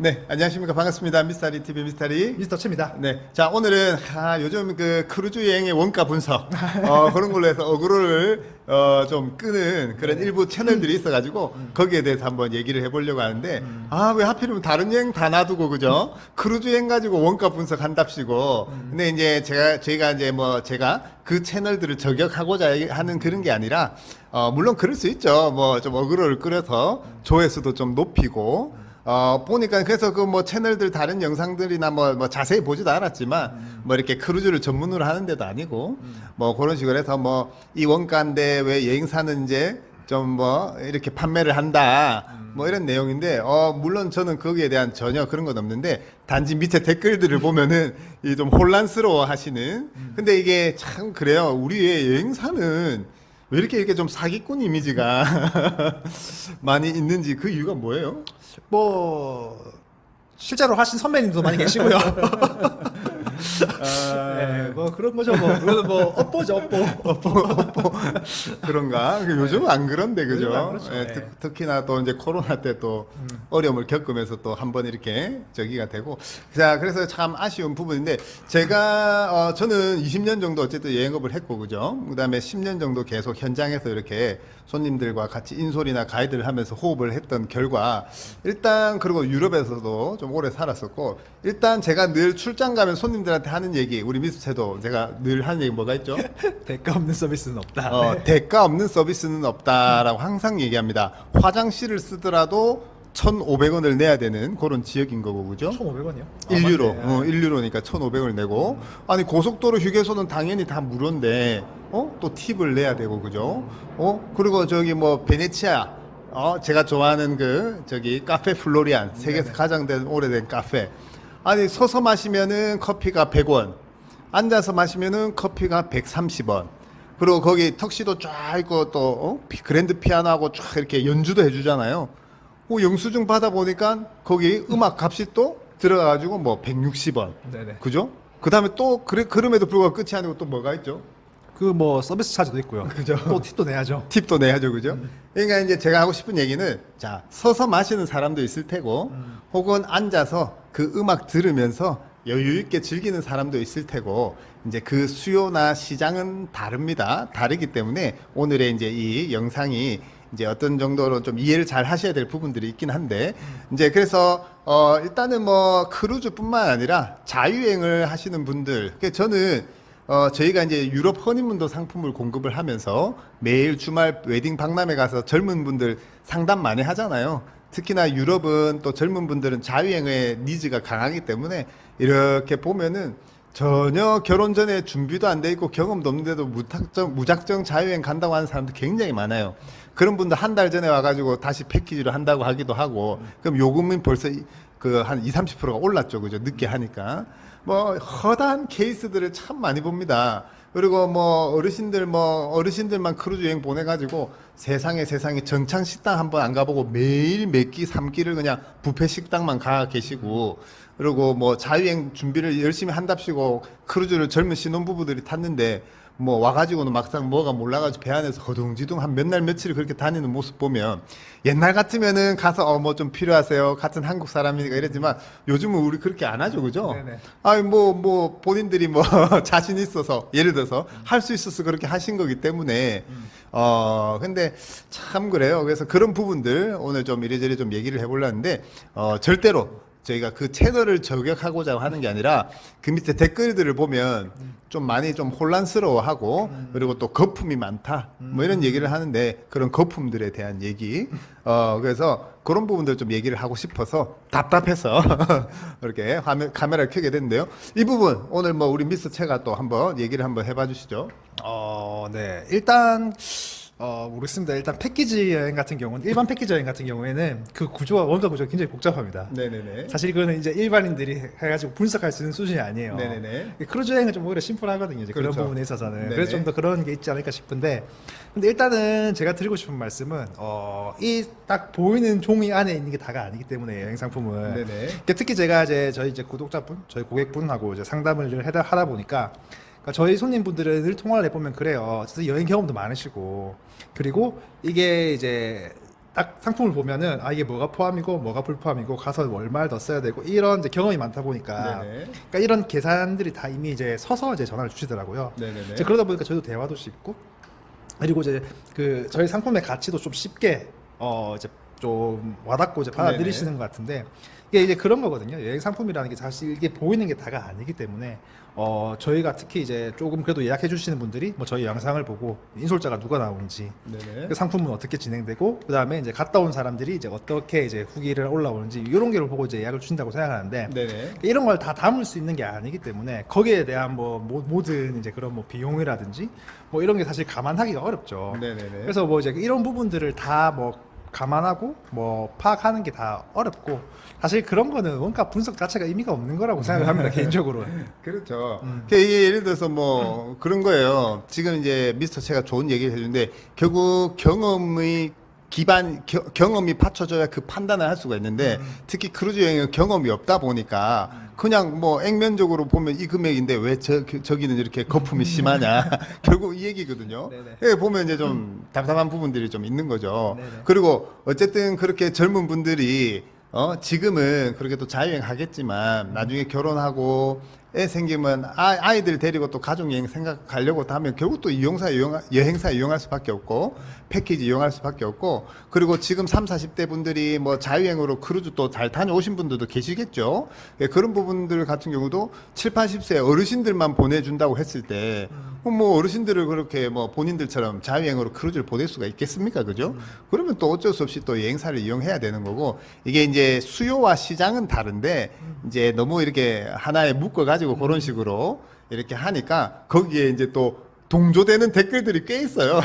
네, 안녕하십니까. 반갑습니다. 미스터리 TV 미스터리. 미스터 최입니다. 네. 자, 오늘은, 아, 요즘 그 크루즈 여행의 원가 분석, 어, 그런 걸로 해서 어그로를, 어, 좀 끄는 그런 일부 채널들이 있어가지고, 거기에 대해서 한번 얘기를 해보려고 하는데, 아, 왜 하필이면 다른 여행 다 놔두고, 그죠? 크루즈 여행 가지고 원가 분석 한답시고, 근데 이제 제가, 저희가 이제 뭐, 제가 그 채널들을 저격하고자 하는 그런 게 아니라, 어, 물론 그럴 수 있죠. 뭐, 좀 어그로를 끌어서 조회수도 좀 높이고, 어, 보니까 그래서 그 뭐 채널들 다른 영상들이나 뭐, 뭐 자세히 보지도 않았지만 뭐 이렇게 크루즈를 전문으로 하는 데도 아니고 뭐 그런 식으로 해서 뭐 이 원가인데 왜 여행사는 이제 좀 뭐 이렇게 판매를 한다 뭐 이런 내용인데 어 물론 저는 거기에 대한 전혀 그런 건 없는데 단지 밑에 댓글들을 보면은 이 좀 혼란스러워 하시는 근데 이게 참 그래요. 우리의 여행사는 왜 이렇게 이렇게 좀 사기꾼 이미지가 많이 있는지 그 이유가 뭐예요? 뭐 실제로 하신 선배님도 많이 계시고요. 아, 네, 뭐 그런 거죠. 뭐 그거는 뭐 업보죠, 업보. 그런가? 그 요즘은 안 그런데 그죠? 요즘은 안 그렇죠. 예, 네. 특, 특히나 또 이제 코로나 때 또 어려움을 겪으면서 또 한 번 이렇게 저기가 되고 자 그래서 참 아쉬운 부분인데 제가 어, 저는 20년 정도 어쨌든 여행업을 했고 그죠? 그다음에 10년 정도 계속 현장에서 이렇게 손님들과 같이 인솔이나 가이드를 하면서 호흡을 했던 결과 일단 그리고 유럽에서도 좀 오래 살았었고 일단 제가 늘 출장 가면 손님들한테 하는 얘기 우리 미스채도 제가 늘 하는 얘기 뭐가 있죠? 대가 없는 서비스는 없다. 어, 네. 대가 없는 서비스는 없다라고 항상 얘기합니다. 화장실을 쓰더라도 1,500원을 내야 되는 그런 지역인 거고 그죠? 1,500원이요? 1유로, 아, 어, 1유로니까 1,500원을 내고 아니 고속도로 휴게소는 당연히 다 무료인데 어? 또 팁을 내야 되고 그죠? 어? 그리고 저기 뭐 베네치아 어, 제가 좋아하는 그 저기 카페 플로리안 세계에서 가장 된 오래된 카페 아니 서서 마시면은 커피가 100원 앉아서 마시면은 커피가 130원 그리고 거기 턱시도 쫙 있고 또 어? 피- 그랜드 피아노하고 쫙 이렇게 연주도 해주잖아요. 어, 영수증 받아 보니까 거기 음악 값이 또 들어가가지고 뭐 160원. 네네. 그죠? 그 다음에 또 그래 그럼에도 불구하고 끝이 아니고 또 뭐가 있죠? 그 뭐 서비스 차지도 있고요. 그죠. 또 팁도 내야죠. 팁도 내야죠, 그죠? 그러니까 이제 제가 하고 싶은 얘기는 자 서서 마시는 사람도 있을 테고, 혹은 앉아서 그 음악 들으면서 여유 있게 즐기는 사람도 있을 테고, 이제 그 수요나 시장은 다릅니다. 다르기 때문에 오늘의 이제 이 영상이 이제 어떤 정도로 좀 이해를 잘 하셔야 될 부분들이 있긴 한데, 이제 그래서 어 일단은 뭐 크루즈뿐만 아니라 자유여행을 하시는 분들, 그 저는 어, 저희가 이제 유럽 허니문도 상품을 공급을 하면서 매일 주말 웨딩 박람회 가서 젊은 분들 상담 많이 하잖아요. 특히나 유럽은 또 젊은 분들은 자유여행의 니즈가 강하기 때문에 이렇게 보면은 전혀 결혼 전에 준비도 안 돼 있고 경험도 없는데도 무작정, 무작정 자유여행 간다고 하는 사람도 굉장히 많아요. 그런 분들 한 달 전에 와가지고 다시 패키지로 한다고 하기도 하고 그럼 요금은 벌써 그 한 2, 30%가 올랐죠. 그죠? 늦게 하니까. 뭐 허다한 케이스들을 참 많이 봅니다. 그리고 뭐 어르신들 뭐 어르신들만 크루즈 여행 보내가지고 세상에 세상에 정창 식당 한번 안 가보고 매일 몇 끼 삼 끼를 그냥 뷔페 식당만 가 계시고 그리고 뭐 자유여행 준비를 열심히 한답시고 크루즈를 젊은 신혼부부들이 탔는데 뭐 와가지고는 막상 뭐가 몰라가지고 배 안에서 허둥지둥 한 몇 날 며칠 그렇게 다니는 모습 보면 옛날 같으면은 가서 어 뭐 좀 필요하세요? 같은 한국 사람이니까 이랬지만 요즘은 우리 그렇게 안 하죠 그죠? 아니 뭐뭐 본인들이 뭐 자신 있어서 예를 들어서 할 수 있어서 그렇게 하신 거기 때문에 어 근데 참 그래요. 그래서 그런 부분들 오늘 좀 이래저래 좀 얘기를 해보려는데 어 절대로 저희가 그 채널을 저격하고자 하는 게 아니라 그 밑에 댓글들을 보면 좀 많이 좀 혼란스러워하고 그리고 또 거품이 많다. 뭐 이런 얘기를 하는데 그런 거품들에 대한 얘기. 어 그래서 그런 부분들 좀 얘기를 하고 싶어서 답답해서 이렇게 화면 카메라를 켜게 됐는데요. 이 부분 오늘 뭐 우리 미스 채가 또 한번 얘기를 한번 해봐 주시죠. 어, 네. 일단 어, 모르겠습니다. 일단 패키지 여행 같은 경우는 일반 패키지 여행 같은 경우에는 그 구조와 원가 구조가 굉장히 복잡합니다. 네네네 사실 그거는 이제 일반인들이 해가지고 분석할 수 있는 수준이 아니에요. 네네네. 크루즈 여행은 좀 오히려 심플하거든요. 이제 그런 그렇죠. 부분에 있어서는 네네. 그래서 좀 더 그런 게 있지 않을까 싶은데, 근데 일단은 제가 드리고 싶은 말씀은 어, 이 딱 보이는 종이 안에 있는 게 다가 아니기 때문에 여행 상품은 네네 특히 제가 이제 저희 이제 구독자분, 저희 고객분하고 이제 상담을 하다 보니까 그러니까 저희 손님분들은 늘 통화를 해보면 그래요. 진짜 여행 경험도 많으시고 그리고 이게 이제 딱 상품을 보면은 아 이게 뭐가 포함이고 뭐가 불포함이고 가서 얼마를 더 써야 되고 이런 이제 경험이 많다 보니까 네네. 그러니까 이런 계산들이 다 이미 이제 서서 이제 전화를 주시더라고요. 네네네. 이제 그러다 보니까 저희도 대화도 쉽고 그리고 이제 그 저희 상품의 가치도 좀 쉽게 어 이제 좀 와닿고 이제 받아들이시는 것 같은데 이게 이제 그런 거거든요. 여행 상품이라는 게 사실 이게 보이는 게 다가 아니기 때문에 어 저희가 특히 이제 조금 그래도 예약해 주시는 분들이 뭐 저희 영상을 보고 인솔자가 누가 나오는지 네네. 그 상품은 어떻게 진행되고 그 다음에 이제 갔다 온 사람들이 이제 어떻게 이제 후기를 올라오는지 이런 게를 보고 이제 예약을 주신다고 생각하는데 네네. 이런 걸 다 담을 수 있는 게 아니기 때문에 거기에 대한 뭐 모- 모든 이제 그런 뭐 비용이라든지 뭐 이런 게 사실 감안하기가 어렵죠. 네네네. 그래서 뭐 이제 이런 부분들을 다 뭐 감안하고 뭐 파악하는 게 다 어렵고 사실 그런 거는 원가 분석 자체가 의미가 없는 거라고 생각합니다 개인적으로. 그렇죠. 음. 그 이게 예를 들어서 뭐 그런 거예요. 지금 이제 미스터 채가 좋은 얘기를 해주는데 결국 경험의 기반 겨- 경험이 받쳐줘야 그 판단을 할 수가 있는데 특히 크루즈 여행은 경험이 없다 보니까 그냥 뭐 액면적으로 보면 이 금액인데 왜 저, 저기는 이렇게 거품이 심하냐 결국 이 얘기거든요. 네네. 예, 보면 이제 좀 답답한 부분들이 좀 있는 거죠. 네네. 그리고 어쨌든 그렇게 젊은 분들이 어 지금은 그렇게 또 자유여행 하겠지만 나중에 결혼하고 애 생기면 아, 아이들 데리고 또 가족 여행 생각하려고 하면 결국 또 이용사 이용 여행사 이용할 수밖에 없고 패키지 이용할 수밖에 없고 그리고 지금 3, 40대 분들이 뭐 자유여행으로 크루즈 또 잘 다녀오신 분들도 계시겠죠. 예, 그런 부분들 같은 경우도 7, 80세 어르신들만 보내준다고 했을 때 뭐 어르신들을 그렇게 뭐 본인들처럼 자유여행으로 크루즈를 보낼 수가 있겠습니까? 그죠? 그러면 또 어쩔 수 없이 또 여행사를 이용해야 되는 거고 이게 이제 수요와 시장은 다른데 이제 너무 이렇게 하나에 묶어 가 지고 그런 식으로 이렇게 하니까 거기에 이제 또 동조되는 댓글들이 꽤 있어요.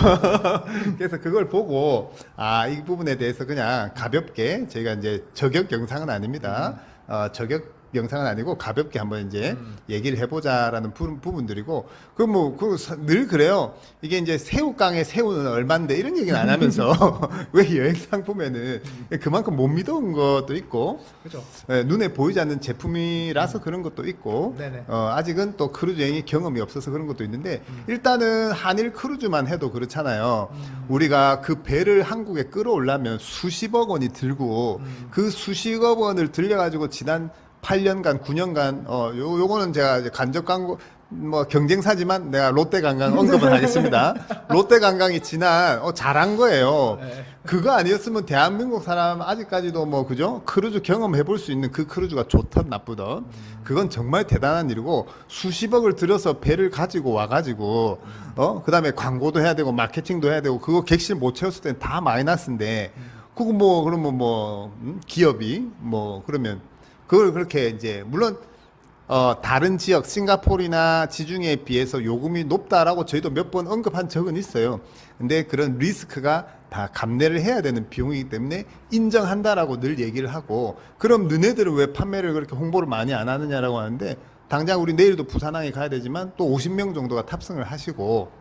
그래서 그걸 보고 아 이 부분에 대해서 그냥 가볍게 저희가 이제 저격 영상은 아닙니다. 어, 저격 영상은 아니고 가볍게 한번 이제 얘기를 해보자라는 부, 부분들이고 그 뭐 그 늘 그래요. 이게 이제 새우깡에 새우는 얼마인데 이런 얘기는 안 하면서 왜 여행 상품에는 그만큼 못 믿어온 것도 있고 그죠? 예, 눈에 보이지 않는 제품이라서 그런 것도 있고 네네. 어, 아직은 또 크루즈 여행이 경험이 없어서 그런 것도 있는데 일단은 한일 크루즈만 해도 그렇잖아요. 우리가 그 배를 한국에 끌어올려면 수십억 원이 들고 그 수십억 원을 들려가지고 지난 8년간 9년간 어 요, 요거는 제가 이제 간접 광고 뭐 경쟁사지만 내가 롯데 관광 언급을 하겠습니다. 롯데 관광이 지난 어 잘한 거예요. 네. 그거 아니었으면 대한민국 사람 아직까지도 뭐 그죠 크루즈 경험해 볼 수 있는 그 크루즈가 좋든 나쁘든 그건 정말 대단한 일이고 수십억을 들여서 배를 가지고 와가지고 어 그다음에 광고도 해야 되고 마케팅도 해야 되고 그거 객실 못 채웠을 땐 다 마이너스인데 그거 뭐 그러면 뭐 음? 기업이 뭐 그러면 그걸 그렇게 이제 물론 어, 다른 지역 싱가포르나 지중해에 비해서 요금이 높다라고 저희도 몇 번 언급한 적은 있어요. 근데 그런 리스크가 다 감내를 해야 되는 비용이기 때문에 인정한다라고 늘 얘기를 하고 그럼 너네들은 왜 판매를 그렇게 홍보를 많이 안 하느냐라고 하는데 당장 우리 내일도 부산항에 가야 되지만 또 50명 정도가 탑승을 하시고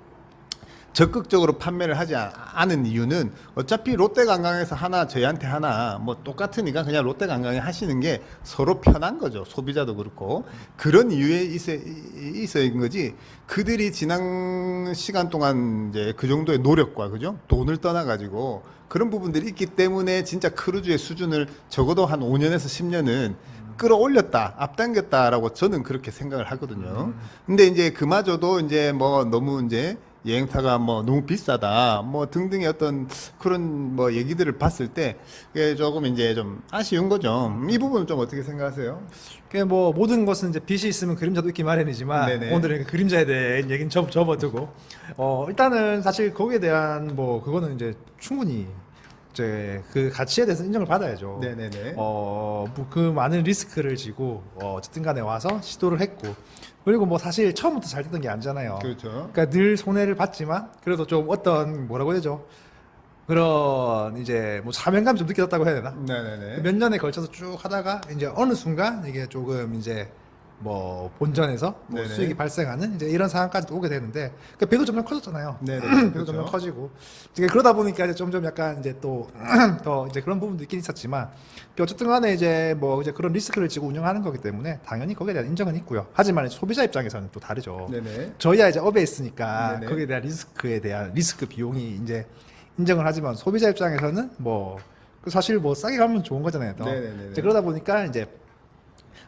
적극적으로 판매를 하지 않- 않은 이유는 어차피 롯데관광에서 하나 저희한테 하나 뭐 똑같으니까 그냥 롯데관광에 하시는 게 서로 편한 거죠. 소비자도 그렇고. 그런 이유에 있어 있어인 거지 그들이 지난 시간 동안 이제 그 정도의 노력과 그죠? 돈을 떠나 가지고 그런 부분들이 있기 때문에 진짜 크루즈의 수준을 적어도 한 5년에서 10년은 끌어올렸다, 앞당겼다라고 저는 그렇게 생각을 하거든요. 근데 이제 그마저도 이제 뭐 너무 이제 여행사가 뭐 너무 비싸다, 뭐 등등의 어떤 그런 뭐 얘기들을 봤을 때 이게 조금 이제 좀 아쉬운 거죠. 이 부분은 좀 어떻게 생각하세요? 그게 뭐 모든 것은 이제 빛이 있으면 그림자도 있기 마련이지만 네네. 오늘은 그 그림자에 대한 얘기는 접, 접어두고 어 일단은 사실 거기에 대한 뭐 그거는 이제 충분히 이제 그 가치에 대해서 인정을 받아야죠. 네네네. 어그 많은 리스크를 지고 어, 어쨌든 간에 와서 시도를 했고 그리고 뭐 사실 처음부터 잘 됐던 게 아니잖아요. 그렇죠. 그러니까 늘 손해를 봤지만 그래도 좀 어떤 뭐라고 해야 되죠? 그런 이제 뭐 사명감 좀 느껴졌다고 해야 되나? 네네네. 몇 년에 걸쳐서 쭉 하다가 이제 어느 순간 이게 조금 이제 뭐 본전에서 뭐 네네. 수익이 발생하는 이제 이런 상황까지 오게 되는데 그 배도 점점 커졌잖아요. 네네. 배도 그렇죠. 점점 커지고 이제 그러다 보니까 이제 점점 약간 이제 또 더 이제 그런 부분도 있긴 있었지만 어쨌든 간에 이제 뭐 이제 그런 리스크를 지고 운영하는 거기 때문에 당연히 거기에 대한 인정은 있고요. 하지만 소비자 입장에서는 또 다르죠. 네네. 저희야 이제 업에 있으니까 네네. 거기에 대한 리스크에 대한 리스크 비용이 이제 인정을 하지만 소비자 입장에서는 뭐그 사실 뭐 싸게 가면 좋은 거잖아요. 또. 네네네네. 이제 그러다 보니까 이제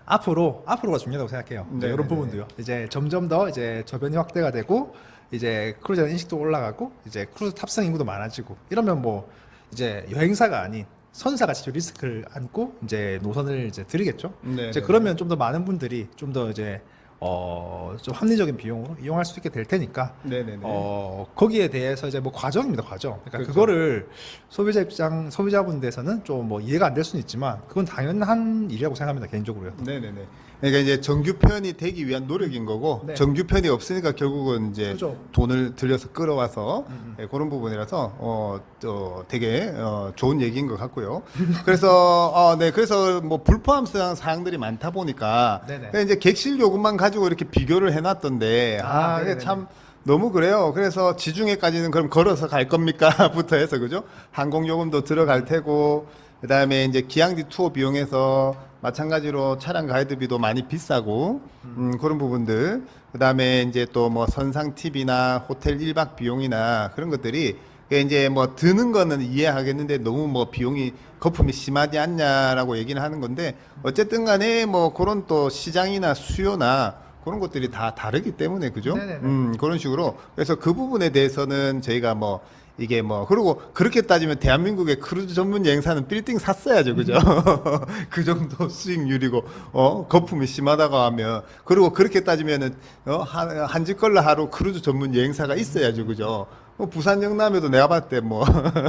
앞으로 앞으로가 중요하다고 생각해요. 이제 네네네. 이런 부분도요. 이제 점점 더 이제 저변이 확대가 되고 이제 크루즈 인식도 올라가고 이제 크루즈 탑승 인구도 많아지고 이러면 뭐 이제 여행사가 아닌 선사가 직접 리스크를 안고 이제 노선을 이제 드리겠죠. 네네네. 이제 그러면 좀 더 많은 분들이 좀 더 이제 어 좀 합리적인 비용으로 이용할 수 있게 될 테니까 네네네. 어 거기에 대해서 이제 뭐 과정입니다 과정. 그러니까 그렇죠. 그거를 소비자 입장 소비자분들에서는 좀 뭐 이해가 안 될 수는 있지만 그건 당연한 일이라고 생각합니다 개인적으로요. 네네네. 그러니까 이제 정규 편이 되기 위한 노력인 거고 네. 정규 편이 없으니까 결국은 이제 그죠. 음, 돈을 들여서 끌어와서 예, 그런 부분이라서 어또 되게 어, 좋은 얘기인 것 같고요. 그래서 어 네 그래서 뭐 불포함성 사항들이 많다 보니까 네네. 그냥 이제 객실 요금만 가지고 이렇게 비교를 해놨던데 아, 아, 이게 네네네. 참 너무 그래요. 그래서 지중해까지는 그럼 걸어서 갈 겁니까?부터 해서 그죠? 항공 요금도 들어갈 테고 그다음에 이제 기항지 투어 비용에서 마찬가지로 차량 가이드비도 많이 비싸고 음, 그런 부분들 그다음에 이제 또 뭐 선상 팁이나 호텔 1박 비용이나 그런 것들이 이제 뭐 드는 거는 이해하겠는데 너무 뭐 비용이 거품이 심하지 않냐라고 얘기는 하는 건데 어쨌든 간에 뭐 그런 또 시장이나 수요나 그런 것들이 다 다르기 때문에 그죠? 네네네. 음, 그런 식으로 그래서 그 부분에 대해서는 저희가 뭐 이게 뭐 그리고 그렇게 따지면 대한민국의 크루즈 전문 여행사는 빌딩 샀어야죠, 그죠? 그 정도 수익률이고 어 거품이 심하다고 하면 그리고 그렇게 따지면은 어한 한지 걸로 하루 크루즈 전문 여행사가 있어야죠, 그죠? 뭐 부산 영남에도 내가 봤을 때 뭐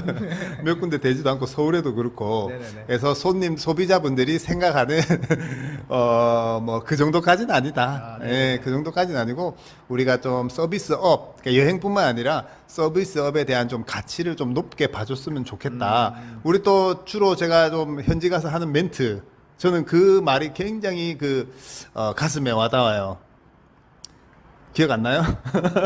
몇 군데 되지도 않고 서울에도 그렇고 네네네. 그래서 손님 소비자분들이 생각하는 어 뭐 그 정도까지는 아니다. 아. 예, 그 정도까지는 아니고 우리가 좀 서비스업 그러니까 여행뿐만 아니라 서비스업에 대한 좀 가치를 좀 높게 봐줬으면 좋겠다. 음. 우리 또 주로 제가 좀 현지 가서 하는 멘트 저는 그 말이 굉장히 그 어, 가슴에 와닿아요. 기억 안 나요?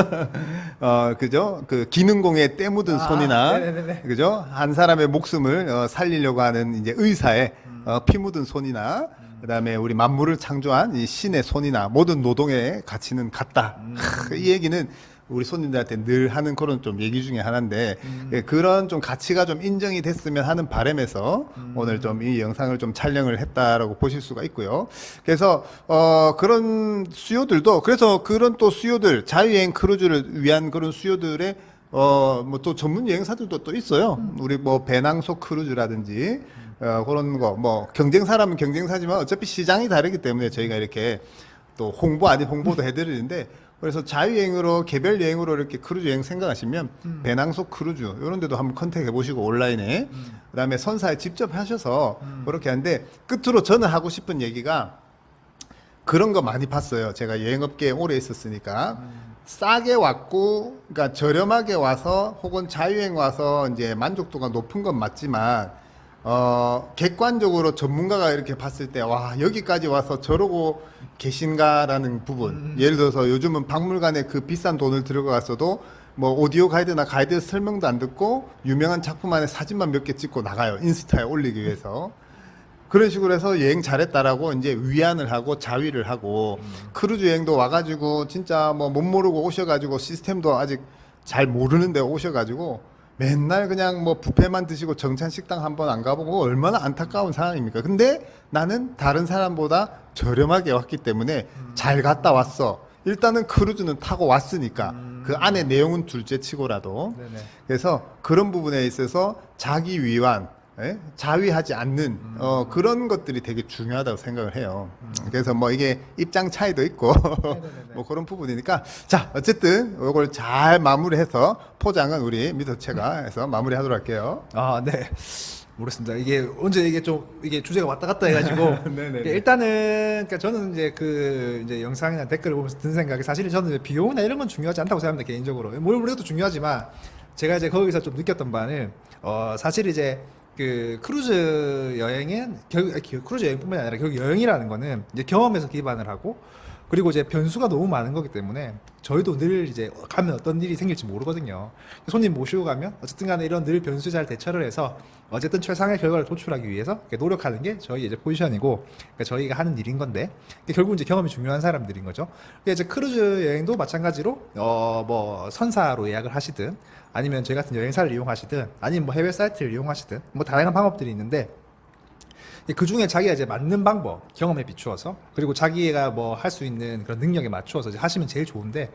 어, 그죠? 그 기능공에 때 묻은 아, 손이나 네네네. 그죠? 한 사람의 목숨을 어, 살리려고 하는 이제 의사의 어, 피 묻은 손이나 그다음에 우리 만물을 창조한 이 신의 손이나 모든 노동의 가치는 같다. 크, 이 얘기는 우리 손님들한테 늘 하는 그런 좀 얘기 중에 하나인데 예, 그런 좀 가치가 좀 인정이 됐으면 하는 바람에서 오늘 좀 이 영상을 좀 촬영을 했다라고 보실 수가 있고요. 그래서 어 그런 수요들도 그래서 그런 또 수요들 자유여행 크루즈를 위한 그런 수요들의 어 뭐 또 전문 여행사들도 또 있어요. 우리 뭐 배낭소 크루즈라든지 어 그런 거 뭐 경쟁사라면 경쟁사지만 어차피 시장이 다르기 때문에 저희가 이렇게 또 홍보 아닌 홍보도 해드리는데 그래서 자유여행으로 개별 여행으로 이렇게 크루즈 여행 생각하시면 배낭소 크루즈 이런 데도 한번 컨택해 보시고 온라인에 그다음에 선사에 직접 하셔서 그렇게 하는데 끝으로 저는 하고 싶은 얘기가 그런 거 많이 봤어요. 제가 여행업계에 오래 있었으니까. 싸게 왔고, 그러니까 저렴하게 와서 혹은 자유여행 와서 이제 만족도가 높은 건 맞지만 어 객관적으로 전문가가 이렇게 봤을 때 와 여기까지 와서 저러고 계신가라는 부분. 예를 들어서 요즘은 박물관에 그 비싼 돈을 들어갔어도 뭐 오디오 가이드나 가이드 설명도 안 듣고 유명한 작품 안에 사진만 몇 개 찍고 나가요 인스타에 올리기 위해서. 그런 식으로 해서 여행 잘했다라고 이제 위안을 하고 자위를 하고 크루즈 여행도 와가지고 진짜 뭐 못 모르고 오셔가지고 시스템도 아직 잘 모르는데 오셔가지고 맨날 그냥 뭐 뷔페만 드시고 정찬 식당 한번 안 가보고 얼마나 안타까운 상황입니까? 근데 나는 다른 사람보다 저렴하게 왔기 때문에 잘 갔다 왔어. 일단은 크루즈는 타고 왔으니까 그 안에 내용은 둘째 치고라도 네네. 그래서 그런 부분에 있어서 자기 위완, 예? 자위하지 않는 어, 그런 것들이 되게 중요하다고 생각을 해요. 그래서 뭐 이게 입장 차이도 있고 네네네. 뭐 그런 부분이니까 자 어쨌든 이걸 잘 마무리해서 포장은 우리 미더체가 해서 마무리하도록 할게요. 아, 네. 모르겠습니다. 이게 언제 이게 좀 이게 주제가 왔다 갔다 해가지고 일단은 그러니까 저는 이제 그 이제 영상이나 댓글을 보면서 든 생각이 사실은 저는 이제 비용이나 이런 건 중요하지 않다고 생각합니다 개인적으로. 뭘 우리도 중요하지만 제가 이제 거기서 좀 느꼈던 바는 어 사실 이제 그 크루즈 여행은 결국 그 크루즈 여행뿐만이 아니라 결국 여행이라는 거는 이제 경험에서 기반을 하고 그리고 이제 변수가 너무 많은 거기 때문에 저희도 늘 이제 가면 어떤 일이 생길지 모르거든요. 손님 모시고 가면 어쨌든 간에 이런 늘 변수 잘 대처를 해서 어쨌든 최상의 결과를 도출하기 위해서 노력하는 게 저희 이제 포지션이고 그러니까 저희가 하는 일인 건데 결국 이제 경험이 중요한 사람들인 거죠. 이제 크루즈 여행도 마찬가지로 어 뭐 선사로 예약을 하시든 아니면 저희 같은 여행사를 이용하시든 아니면 뭐 해외 사이트를 이용하시든 뭐 다양한 방법들이 있는데 그 중에 자기가 이제 맞는 방법, 경험에 비추어서 그리고 자기가 뭐 할 수 있는 그런 능력에 맞추어서 하시면 제일 좋은데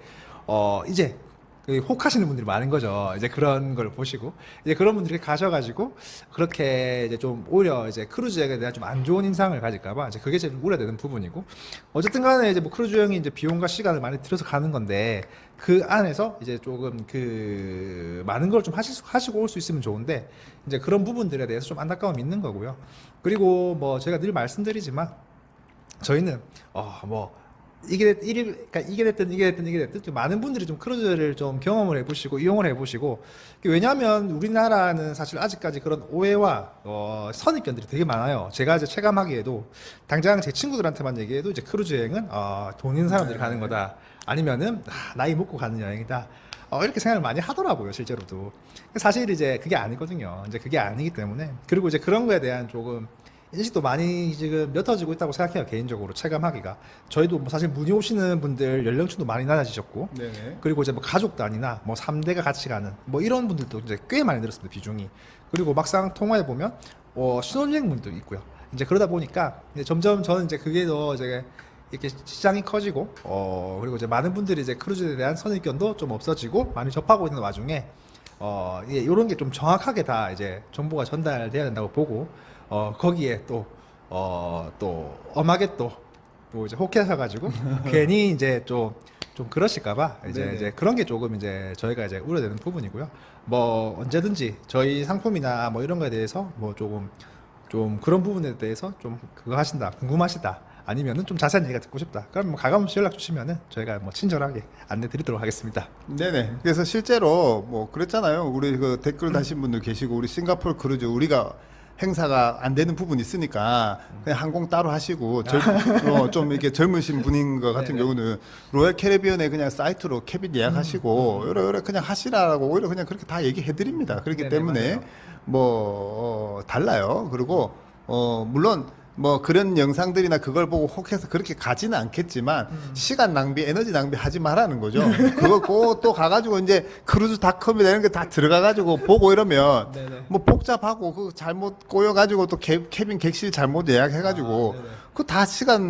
어 이제 그 혹하시는 분들이 많은 거죠. 이제 그런 걸 보시고 이제 그런 분들이 가셔가지고 그렇게 이제 좀 오히려 이제 크루즈 여행에 대한 좀 안 좋은 인상을 가질까봐 이제 그게 제일 우려되는 부분이고 어쨌든 간에 이제 뭐 크루즈 여행이 이제 비용과 시간을 많이 들여서 가는 건데 그 안에서 이제 조금 그 많은 걸좀 수, 하시고 올 수 있으면 좋은데 이제 그런 부분들에 대해서 좀 안타까움이 있는 거고요. 그리고 뭐 제가 늘 말씀드리지만 저희는 어뭐 이게 됐, 일일, 그러니까 이게 됐든 이게 됐든 이게 됐든 좀 많은 분들이 좀 크루즈를 좀 경험을 해보시고 이용을 해보시고 왜냐하면 우리나라는 사실 아직까지 그런 오해와 어, 선입견들이 되게 많아요. 제가 이제 체감하기에도 당장 제 친구들한테만 얘기해도 이제 크루즈 여행은 어, 돈 있는 사람들이 가는 거다. 아니면은 아, 나이 먹고 가는 여행이다. 어, 이렇게 생각을 많이 하더라고요, 실제로도. 사실 이제 그게 아니거든요. 이제 그게 아니기 때문에. 그리고 이제 그런 거에 대한 조금 인식도 많이 지금 옅어지고 있다고 생각해요, 개인적으로. 체감하기가. 저희도 뭐 사실 문의 오시는 분들 연령층도 많이 낮아지셨고. 네네. 그리고 이제 뭐 가족 단위나 뭐 3대가 같이 가는 뭐 이런 분들도 이제 꽤 많이 늘었습니다, 비중이. 그리고 막상 통화해 보면 어, 신혼여행 분도 있고요. 이제 그러다 보니까 이제 점점 저는 이제 그게 더 이제 이렇게 시장이 커지고 어 그리고 이제 많은 분들이 이제 크루즈에 대한 선입견도 좀 없어지고 많이 접하고 있는 와중에 어 이게 이런 게 좀 정확하게 다 이제 정보가 전달돼야 된다고 보고 어 거기에 또 어 또 엄하게 또 또 이제 혹해서 가지고 괜히 이제 좀 좀 그러실까봐 이제 네네. 이제 그런 게 조금 이제 저희가 이제 우려되는 부분이고요. 뭐 언제든지 저희 상품이나 뭐 이런 거에 대해서 뭐 조금 좀 그런 부분에 대해서 좀 그거 하신다 궁금하시다 아니면은 좀 자세한 얘기가 듣고 싶다 그럼 뭐 가감없이 연락 주시면은 저희가 뭐 친절하게 안내 드리도록 하겠습니다. 네네. 그래서 실제로 뭐 그랬잖아요. 우리 그 댓글 다신 분들 계시고 우리 싱가포르 크루즈 우리가 행사가 안 되는 부분이 있으니까 그냥 항공 따로 하시고 젊, 어, 좀 이렇게 젊으신 분인 것 같은. 경우는 로얄 캐리비언에 그냥 사이트로 캐빈 예약하시고 요래 요래 그냥 하시라고 오히려 그냥 그렇게 다 얘기해 드립니다. 그렇기 네네, 때문에 맞아요. 뭐 어, 달라요. 그리고 어 물론 뭐 그런 영상들이나 그걸 보고 혹해서 그렇게 가지는 않겠지만 시간 낭비, 에너지 낭비 하지 말라는 거죠. 그거 꼭또 가가지고 이제 크루즈닷컴이나 이런 게 다 들어가가지고 보고 이러면 네네. 뭐 복잡하고 그 잘못 꼬여가지고 또 캐, 캐빈 객실 잘못 예약해가지고 아, 네네. 그다 시간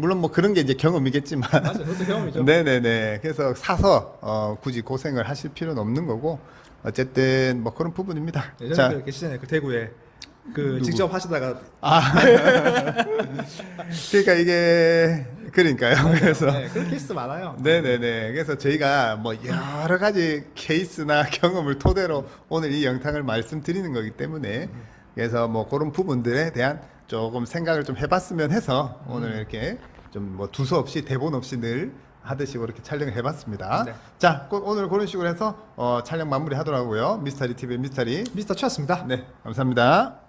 물론 뭐 그런 게 이제 경험이겠지만 맞아요, 그것도 경험이죠. 네네네. 그래서 사서 어, 굳이 고생을 하실 필요는 없는 거고 어쨌든 뭐 그런 부분입니다. 예전에 자, 그 계시잖아요, 그 대구에 그 누구? 직접 하시다가 그러니까 이게 그러니까요. 그래서 네, 그런 케이스 많아요. 네네네. 그래서 저희가 뭐 여러 가지 케이스나 경험을 토대로 오늘 이 영상을 말씀드리는 거기 때문에 그래서 뭐 그런 부분들에 대한 조금 생각을 좀 해봤으면 해서 오늘 이렇게 좀 뭐 두서 없이 대본 없이 늘 하듯이 그렇게 촬영을 해봤습니다. 네. 자, 그- 오늘 그런 식으로 해서 어, 촬영 마무리 하도록 하고요. 미스터리 TV의 미스터리. 미스터 최였습니다. 네, 감사합니다.